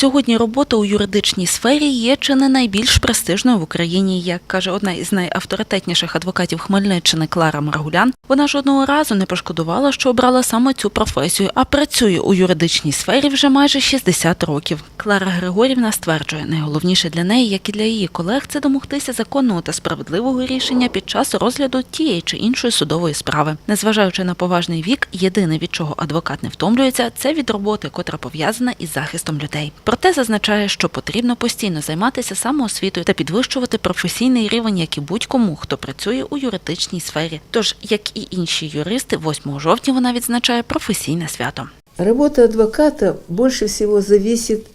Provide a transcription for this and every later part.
Сьогодні робота у юридичній сфері є чи не найбільш престижною в Україні, як каже одна із найавторитетніших адвокатів Хмельниччини Клара Маргулян. Вона жодного разу не пошкодувала, що обрала саме цю професію, а працює у юридичній сфері вже майже 60 років. Клара Григорівна стверджує, найголовніше для неї, як і для її колег, це домогтися законного та справедливого рішення під час розгляду тієї чи іншої судової справи. Незважаючи на поважний вік, єдине від чого адвокат не втомлюється, це від роботи, котра пов'язана із захистом людей. Проте зазначає, що потрібно постійно займатися самоосвітою та підвищувати професійний рівень, як і будь-кому, хто працює у юридичній сфері. Тож, як і інші юристи, 8 жовтня вона відзначає професійне свято. Работа адвоката больше всего зависит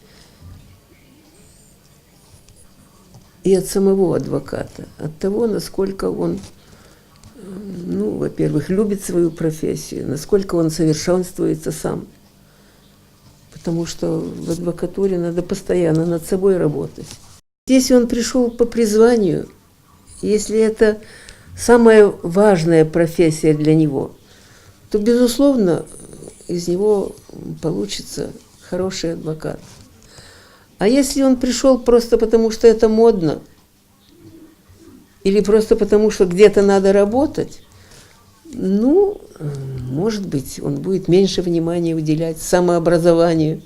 и от самого адвоката, от того, насколько он, ну, во-первых, любит свою профессию, насколько он совершенствуется сам. Потому что в адвокатуре надо постоянно над собой работать. Если он пришел по призванию, если это самая важная профессия для него, то, безусловно, из него получится хороший адвокат. А если он пришел просто потому, что это модно, или просто потому, что где-то надо работать, ну, может быть, он будет меньше внимания уделять самообразованию.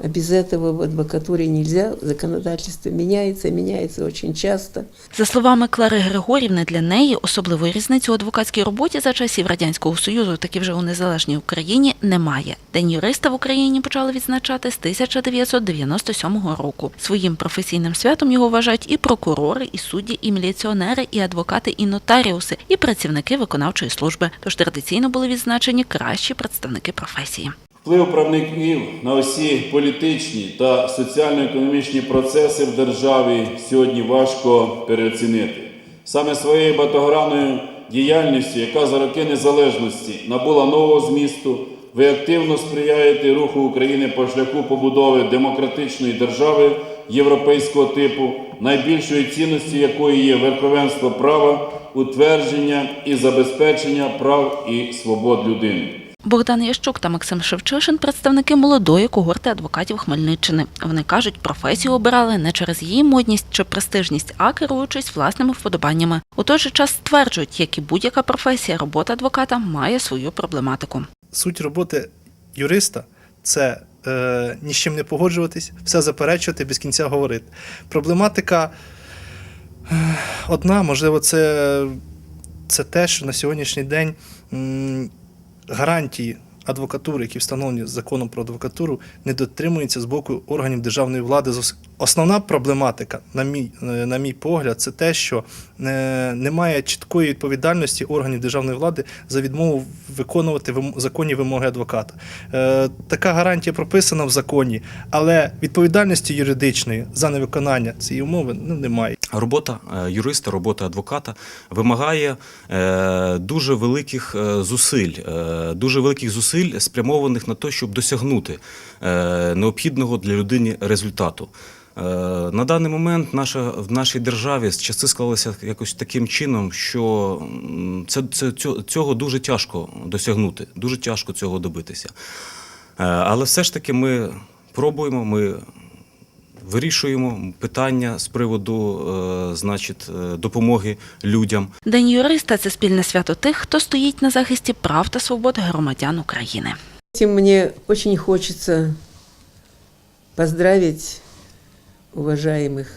А без этого в адвокатуре нельзя, законодательство меняется, меняется очень часто. За словами Клари Григорівни, для неї особливої різниці у адвокатській роботі за часів радянського союзу, так вже у незалежній Україні, немає. День юриста в Україні почали відзначати з 1997 року. Своїм професійним святом його вважають і прокурори, і судді, і міліціонери, і адвокати, і нотаріуси, і працівники виконавчої служби. Тож традиційно були відзначені кращі представники професії. Вплив правників на усі політичні та соціально-економічні процеси в державі сьогодні важко переоцінити. Саме своєю багатогранною діяльністю, яка за роки незалежності набула нового змісту, ви активно сприяєте руху України по шляху побудови демократичної держави європейського типу, найбільшою цінністю якої є верховенство права, утвердження і забезпечення прав і свобод людини. Богдан Ящук та Максим Шевчишин – представники молодої когорти адвокатів Хмельниччини. Вони кажуть, професію обирали не через її модність чи престижність, а керуючись власними вподобаннями. У той же час стверджують, як і будь-яка професія, робота адвоката має свою проблематику. Суть роботи юриста це е, ні з чим не погоджуватись, все заперечувати, без кінця говорити. Проблематика е, одна, можливо, це, це те, що на сьогоднішній день м, гарантії адвокатури, які встановлені законом про адвокатуру, не дотримуються з боку органів державної влади. Основна проблематика, на мій, е, на мій погляд, це те, що е, немає чіткої відповідальності органів державної влади за відмову виконувати законні вимоги адвоката. Е, Така гарантія прописана в законі, але відповідальності юридичної за невиконання цієї умови ну, немає. Робота е, юриста, робота адвоката вимагає е, дуже великих е, зусиль, дуже великих зусиль спрямованих на те, щоб досягнути необхідного для людини результату. На даний момент наша в нашій державі часи склалися якось таким чином, що це, це цього- дуже тяжко досягнути, дуже тяжко цього добитися. Але все ж таки ми пробуємо, ми вирішуємо питання з приводу е, значить, е, допомоги людям. День юриста – це спільне свято тих, хто стоїть на захисті прав та свобод громадян України. Этим мне очень хочется поздравить уважаемых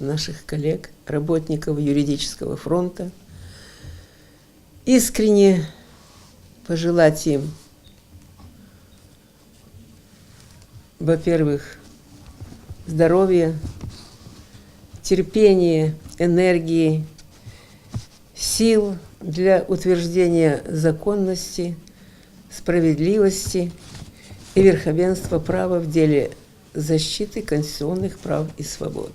наших коллег, работников юридического фронта, искренне пожелать им, во-первых, здоровья, терпения, энергии, сил для утверждения законности, справедливости и верховенства права в деле защиты конституционных прав и свобод.